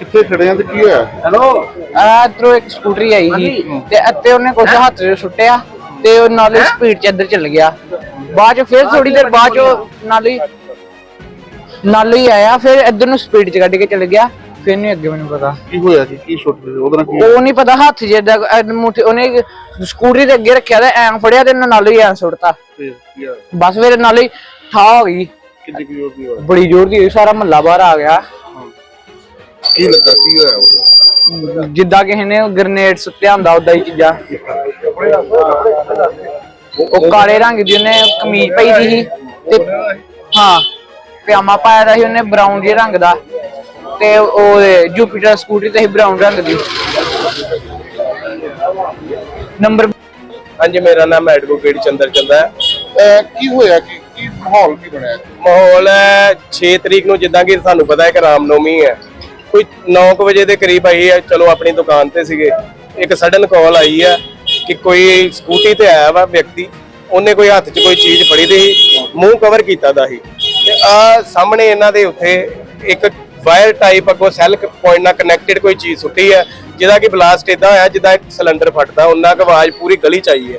ਕਿੱਥੇ ਖੜੇ ਆ ਤੇ ਕੀ ਹੋਇਆ? ਹੈਲੋ? ਆ ਇਧਰੋਂ ਇੱਕ ਸਕੂਟਰੀ ਆਈ ਸੀ ਤੇ ਅੱਤੇ ਉਹਨੇ ਕੁਝ ਹੱਥ 'ਚ ਸੁੱਟਿਆ ਤੇ ਉਹ ਨਾਲੇ ਸਪੀਡ 'ਚ ਇੱਧਰ ਚੱਲ ਗਿਆ। ਬਾਅਦ 'ਚ ਫਿਰ ਥੋੜੀ ਦੇਰ ਬਾਅਦ 'ਚ ਉਹ ਨਾਲੇ ਨਾਲੇ ਹੀ ਆਇਆ ਫਿਰ ਇੱਧਰ ਨੂੰ ਸਪੀਡ 'ਚ ਕੱਢ ਕੇ ਚੱਲ ਗਿਆ। ਫਿਰ ਨਹੀਂ ਅੱਗੇ ਮੈਨੂੰ ਪਤਾ। ਕੀ ਹੋਇਆ ਸੀ? ਕੀ ਛੁੱਟ ਰਿਹਾ ਉਹਦੇ ਕੀ ਉਹ ਨਹੀਂ ਪਤਾ ਹੱਥ ਜਿੱਦਾਂ ਮੁੱਠੀ ਉਹਨੇ ਸਕੂਟਰੀ ਦੇ ਅੱਗੇ ਰੱਖਿਆ ਤੇ ਐਂ ਫੜਿਆ ਤੇ ਨਾਲੇ ਹੀ ਐਂ ਸੁੱਟਤਾ? ਬਸ ਫਿਰ ਨਾਲੇ ਹੀ ਠਾ ਹੋ ਗਈ। ਕਿੰਨੀ ਕੀ ਹੋਈ ਹੋਇਆ? ਬੜੀ ਜ਼ੋਰ ਦੀ ਹੋਈ, ਸਾਰਾ ਮਹੱਲਾ ਬਾਹਰ ਆ ਗਿਆ। ਕੀ ਲੱਗਾ ਕੀ ਹੋਇਆ ਉਹਦੇ ਜਿੱਦਾਂ ਕਿਸੇ ਨੇ ਗ੍ਰਨੇਡ ਸੁੱਟਿਆ ਹੁੰਦਾ ਉਦਾਂ ਹੀ ਚੀਜ਼ਾਂ। ਉਹ ਕਾਲੇ ਰੰਗ ਦੀ ਉਹਨੇ ਕਮੀਜ਼ ਪਾਈ ਦੀ ਸੀ ਤੇ ਹਾਂ ਪਜਾਮਾ ਪਾਇਆ ਦਾ ਸੀ ਉਹਨੇ ਬਰਾਊਨ ਜਿਹੇ ਰੰਗ ਦਾ ਤੇ ਉਹ ਜੁਪੀਟਰ ਸਕੂਟਰੀ ਤੇ ਸੀ ਬਰਾਊਨ ਰੰਗ ਦੀ। ਨੰਬਰ ਹਾਂਜੀ ਮੇਰਾ ਨਾਮ ਐਡਵੋਕੇਟ ਚੰਦਰ ਚੰਦਾ ਹੈ। ਅਹ ਕੀ ਹੋਇਆ ਕੀ ਕੀ ਮਾਹੌਲ ਕੀ ਬਣਿਆ? ਮਾਹੌਲ ਹੈ 6 ਤਰੀਕ ਨੂੰ ਜਿੱਦਾਂ ਕਿ ਸਾਨੂੰ ਪਤਾ ਹੈ ਕਿ ਰਾਮਨੌਮੀ ਹੈ। ਕੋਈ 9 ਵਜੇ ਦੇ ਕਰੀਬ ਆਈ ਹੈ ਚਲੋ ਆਪਣੀ ਦੁਕਾਨ ਤੇ ਸੀਗੇ। ਇੱਕ ਸਡਨ ਕਾਲ ਆਈ ਹੈ ਕਿ ਕੋਈ ਸਕੂਟੀ ਤੇ ਆਇਆ ਵਾ ਵਿਅਕਤੀ, ਉਹਨੇ ਕੋਈ ਹੱਥ 'ਚ ਕੋਈ ਚੀਜ਼ ਫੜੀ ਦੀ ਸੀ, ਮੂੰਹ ਕਵਰ ਕੀਤਾ ਦਾ ਸੀ। ਤੇ ਆ ਸਾਹਮਣੇ ਇਹਨਾਂ ਦੇ ਉੱਥੇ ਇੱਕ ਵਾਇਰ ਟਾਈਪ ਅੱਗੋਂ ਸੈਲ ਪੁਆਇੰਟ ਨਾਲ ਕਨੈਕਟਡ ਕੋਈ ਚੀਜ਼ ਸੁੱਟੀ ਹੈ ਜਿਹਦਾ ਕਿ ਬਲਾਸਟ ਇਦਾਂ ਹੋਇਆ, ਜਿੱਦਾਂ ਇੱਕ ਸਿਲੰਡਰ ਫਟਦਾ, ਉਹਨਾਂ ਕੁ ਆਵਾਜ਼ ਪੂਰੀ ਗਲੀ ਚ ਆਈ ਹੈ